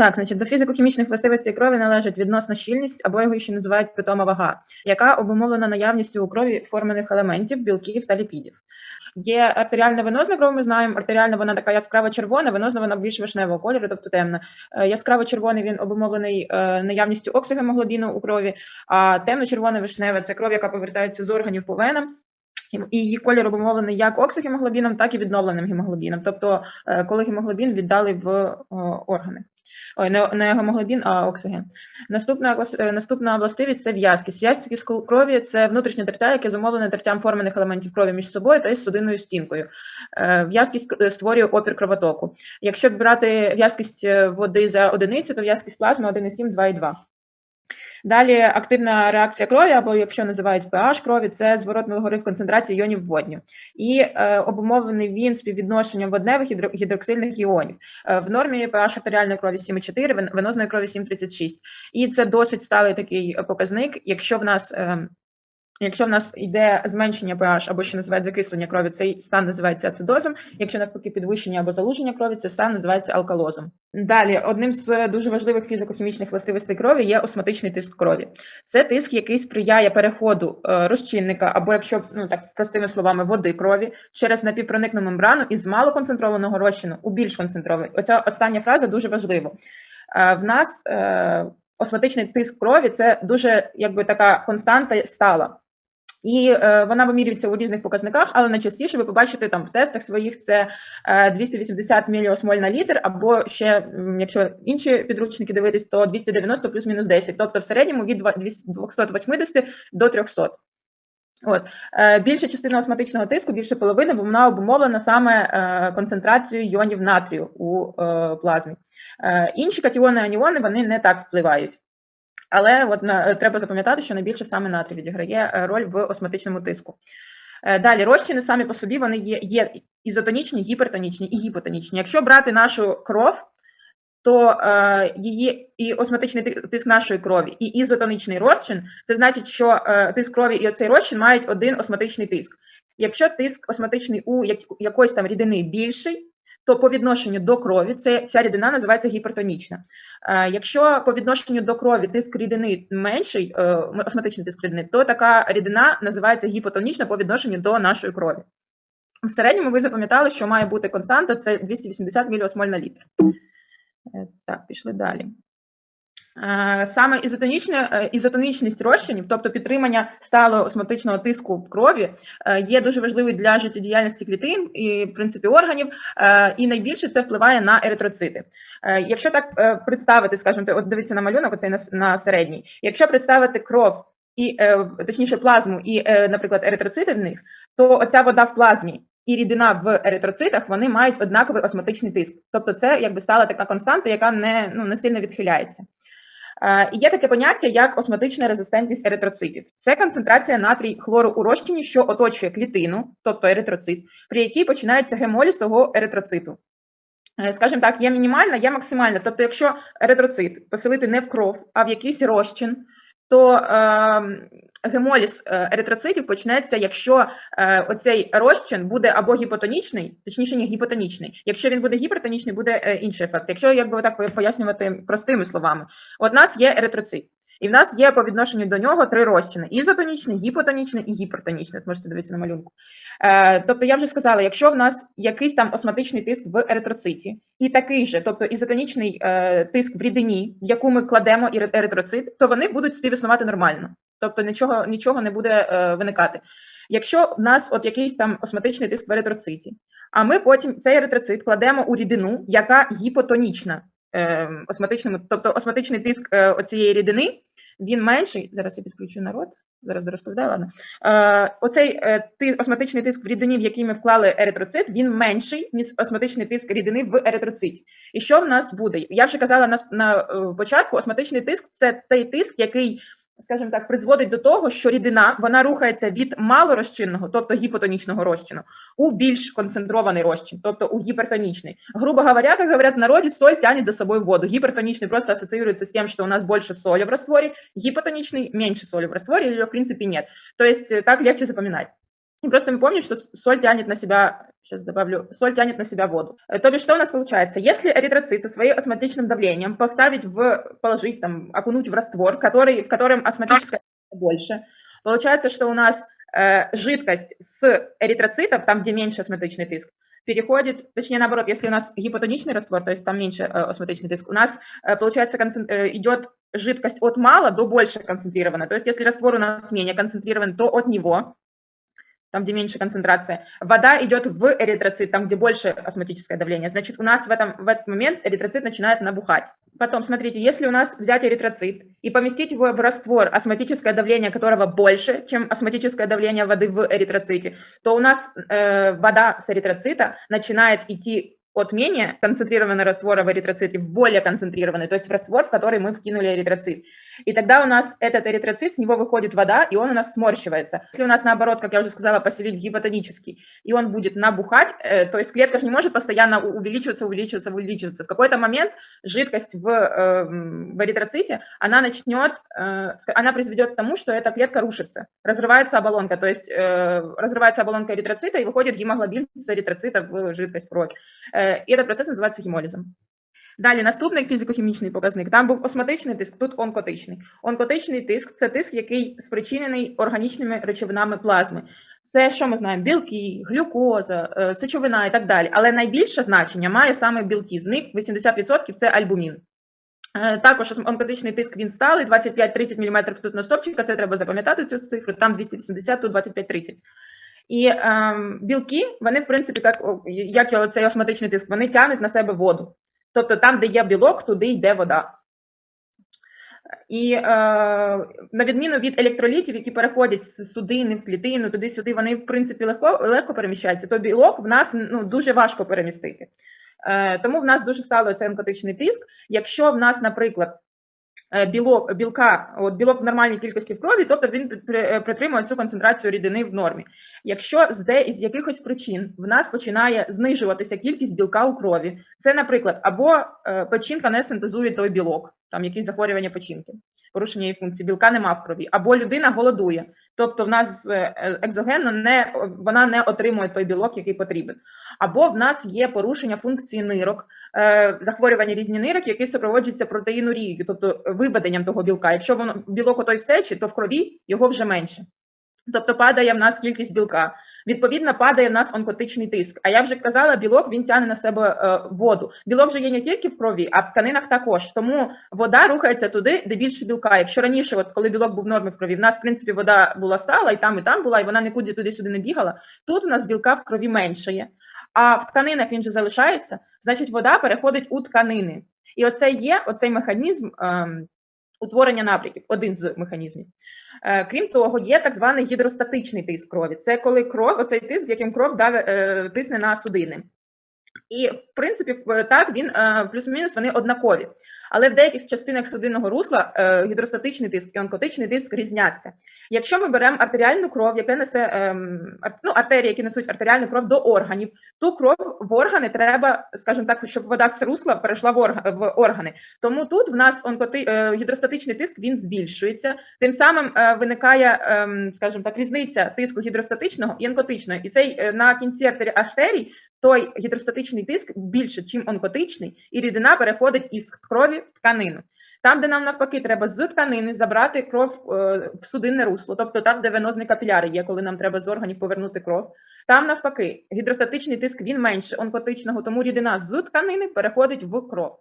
Так, значить, до фізико-хімічних властивостей крові належить відносна щільність, або його ще називають питома вага, яка обумовлена наявністю у крові формених елементів, білків та ліпідів. Є артеріальна венозна кров, ми знаємо. Артеріальна вона така яскрава червона, венозна вона більш вишневого кольору, тобто темна. Е, Яскраво червоний він обумовлений е, наявністю оксигемоглобіну у крові, а темно-червоне вишневе це кров, яка повертається з органів по венам. І- її колір обумовлений як оксигемоглобіном, так і відновленим гемоглобіном. Тобто, е, коли гемоглобін віддали в органи. Ой, не, гемоглобін, а оксиген. Наступна, е, наступна властивість це в'язкість. В'язкість крові це внутрішнє тертя, яке зумовлене тертям формених елементів крові між собою та із судинною стінкою. Е, В'язкість е, створює опір кровотоку. Якщо брати в'язкість води за одиницю, то в'язкість плазми 1,7, 2,2. Далі активна реакція крові, або якщо називають pH крові, це зворотний в концентрації іонів водню. І е, обумовлений він співвідношенням водневих гідроксильних іонів. Е, в нормі pH артеріальної крові 7,4, вен- венозної крові 7,36. І це досить сталий такий показник. Якщо в нас е, Якщо в нас йде зменшення pH або що називають закислення крові, цей стан називається ацидозом. Якщо навпаки підвищення або залуження крові, цей стан називається алкалозом. Далі, одним з дуже важливих фізико-хімічних властивостей крові є осмотичний тиск крові. Це тиск, який сприяє переходу е, розчинника, або якщо ну так простими словами, води крові через напівпроникну мембрану із малоконцентрованого розчину у більш концентрований. Оця остання фраза дуже важлива. Е, в нас е, осмотичний тиск крові це дуже якби така константа стала. І е, вона вимірюється у різних показниках, але найчастіше ви побачите там в тестах своїх це е, 280 міліосмоль на літр, або ще, якщо інші підручники дивитись, то 290 плюс-мінус 10, тобто в середньому від 280 до 300. От е, більша частина осмотичного тиску, більше половини, бо вона обумовлена саме е, концентрацією іонів натрію у е, плазмі. Е, інші катіони аніони вони не так впливають. Але от на, е, треба запам'ятати, що найбільше саме натрій відіграє е, роль в осмотичному тиску. Е, Далі розчини самі по собі вони є, є ізотонічні, гіпертонічні і гіпотонічні. Якщо брати нашу кров, то е, її і осмотичний тиск нашої крові, і ізотонічний розчин, це значить, що е, тиск крові і оцей розчин мають один осмотичний тиск. Якщо тиск осмотичний у як, якоїсь там рідини більший, то по відношенню до крові це, ця рідина називається гіпертонічна. Е, якщо по відношенню до крові тиск рідини менший, е, осмотичний тиск рідини, то така рідина називається гіпотонічна по відношенню до нашої крові. В середньому ви запам'ятали, що має бути константа це 280 міліосмоль на літр. Е, Так, пішли далі. Е, Саме е, ізотонічність розчинів, тобто підтримання сталого осмотичного тиску в крові, е, є дуже важливою для життєдіяльності клітин і, в принципі, органів, і найбільше це впливає на еритроцити. Якщо так представити, скажімо, от дивіться на малюнок, оцей на, на середній. Якщо представити кров і точніше плазму і, наприклад, еритроцити в них, то оця вода в плазмі і рідина в еритроцитах вони мають однаковий осмотичний тиск. Тобто, це якби стала така константа, яка не, ну, не сильно відхиляється. Е, є таке поняття, як осмотична резистентність еритроцитів. Це концентрація натрій хлору у розчині, що оточує клітину, тобто еритроцит, при якій починається гемоліз того еритроциту. Е, Скажімо так, є мінімальна, є максимальна. Тобто, якщо еритроцит поселити не в кров, а в якийсь розчин, то е, гемоліз еритроцитів почнеться, якщо е, оцей розчин буде або гіпотонічний, точніше, ні, гіпотонічний. Якщо він буде гіпертонічний, буде е, інший ефект. Якщо якби так пояснювати простими словами, от нас є еритроцит. І в нас є по відношенню до нього три розчини: ізотонічний, гіпотонічний і гіпертонічний. Можете дивитися на малюнку. Е, тобто, я вже сказала, якщо в нас якийсь там осмотичний тиск в еритроциті, і такий же, тобто ізотонічний е, тиск в рідині, в яку ми кладемо еритроцит, то вони будуть співіснувати нормально. Тобто нічого, нічого не буде е, виникати. Якщо в нас от якийсь там осмотичний тиск в еритроциті, а ми потім цей еритроцит кладемо у рідину, яка гіпотонічна е, осмотичному, тобто осмотичний тиск е, оцієї рідини, він менший. Зараз я підключу народ. Зараз розповідаю, ладно. Е, оцей е, ти, осматичний тиск в рідині, в який ми вклали еритроцит, він менший, ніж осматичний тиск рідини в еритроциті. І що в нас буде? Я вже казала на, на е, початку, осматичний тиск це той тиск, який, скажімо так, призводить до того, що рідина вона рухається від малорозчинного, тобто гіпотонічного розчину, у більш концентрований розчин, тобто у гіпертонічний. Грубо говоря, как говорят в народе, соль тянет за собой воду. Гипертоничный просто ассоциируется с тем, что у нас больше соли в растворе, гипотоничный меньше соли в растворе или ее в принципе нет. То есть э, так легче запоминать. И просто мы помним, что с- соль тянет на себя Сейчас добавлю. Соль тянет на себя воду. Э, То бишь, что у нас получается? Если эритроцит со своим осмотричным давлением поставить в, положить там, окунуть в раствор, который, в котором осмотрическое больше, получается, что у нас э, жидкость с эритроцитов, там, где меньше осмотричный тиск, переходит, точнее, наоборот, если у нас гипотоничный раствор, то есть там меньше э, осмотричный тиск, у нас, э, получается, концен- э, идет жидкость от мало до больше концентрирована. То есть если раствор у нас менее концентрирован, то от него, там, где меньше концентрация, вода идет в эритроцит, там, где больше осмотическое давление. Значит, у нас в, этом, в этот момент эритроцит начинает набухать. Потом, смотрите, если у нас взять эритроцит и поместить его в раствор, осмотическое давление которого больше, чем осмотическое давление воды в эритроците, то у нас э, вода с эритроцита начинает идти от менее концентрированного раствора в эритроците в более концентрированный, то есть в раствор, в который мы вкинули эритроцит. И тогда у нас этот эритроцит, с него выходит вода, и он у нас сморщивается. Если у нас, наоборот, как я уже сказала, поселить гипотонический, и он будет набухать, э, то есть клетка же не может постоянно увеличиваться, увеличиваться, увеличиваться. В какой-то момент жидкость в, э, м, в эритроците, она начнет, э, она приведет к тому, что эта клетка рушится, разрывается оболонка, то есть э, разрывается оболонка эритроцита, и выходит гемоглобин с эритроцита в жидкость, кровь. І этот процес називається гемолізом. Далі, наступний фізико-хімічний показник. Там був осмотичний тиск, тут онкотичний. Онкотичний тиск це тиск, який спричинений органічними речовинами плазми. Це що ми знаємо? Білки, глюкоза, е, сечовина і так далі. Але найбільше значення має саме білки. З них 80% це альбумін. Е, Також онкотичний тиск він сталий 25-30 мм тут на стопчика. Це треба запам'ятати цю цифру. Там 280, тут 25-30. І ем, білки, вони, в принципі, як, як цей осмотичний тиск, вони тягнуть на себе воду. Тобто там, де є білок, туди йде вода. І е, на відміну від електролітів, які переходять з судини в клітину, туди-сюди, вони, в принципі, легко, легко переміщаються, то білок в нас ну, дуже важко перемістити. Е, тому в нас дуже стало цей онкотичний тиск. Якщо в нас, наприклад, білок, білка, от білок в нормальній кількості в крові, тобто він е, притримує цю концентрацію рідини в нормі. Якщо з де із якихось причин в нас починає знижуватися кількість білка у крові, це, наприклад, або е, печінка не синтезує той білок, там якісь захворювання печінки, порушення її функції, білка нема в крові, або людина голодує, тобто в нас е, екзогенно не вона не отримує той білок, який потрібен. Або в нас є порушення функції нирок, е, захворювання різні нирок, які супроводжуються протеїнурією, тобто виведенням того білка. Якщо воно білок отой в сечі, то в крові його вже менше. Тобто падає в нас кількість білка. Відповідно, падає в нас онкотичний тиск. А я вже казала, білок він тягне на себе е, воду. Білок же є не тільки в крові, а в тканинах також. Тому вода рухається туди, де більше білка. Якщо раніше, от коли білок був в нормі в крові, в нас в принципі вода була стала, і там, і там була, і вона нікуди туди-сюди не бігала. Тут у нас білка в крові менше є. А в тканинах він же залишається, значить, вода переходить у тканини. І оце є оцей механізм ем, утворення набряків, один з механізмів. Е, Крім того, є так званий гідростатичний тиск крові. Це коли кров, оцей тиск, яким кров дави, е, тисне на судини. І, в принципі, так він е, плюс-мінус вони однакові. Але в деяких частинах судинного русла е, гідростатичний тиск і онкотичний тиск різняться. Якщо ми беремо артеріальну кров, яка несе ем, ну, артерії, які несуть артеріальну кров до органів, ту кров в органи треба, скажімо так, щоб вода з русла перейшла в, орга- в органи. Тому тут в нас онкоти, е, гідростатичний тиск він збільшується. Тим самим е, виникає, ем, скажімо так, різниця тиску гідростатичного і онкотичного. І цей на кінці артері- артерій той гідростатичний тиск більше, чим онкотичний, і рідина переходить із крові в тканину. Там, де нам навпаки, треба з тканини забрати кров е, в судинне русло, тобто там, де венозні капіляри є, коли нам треба з органів повернути кров. Там навпаки, гідростатичний тиск він менше онкотичного, тому рідина з тканини переходить в кров.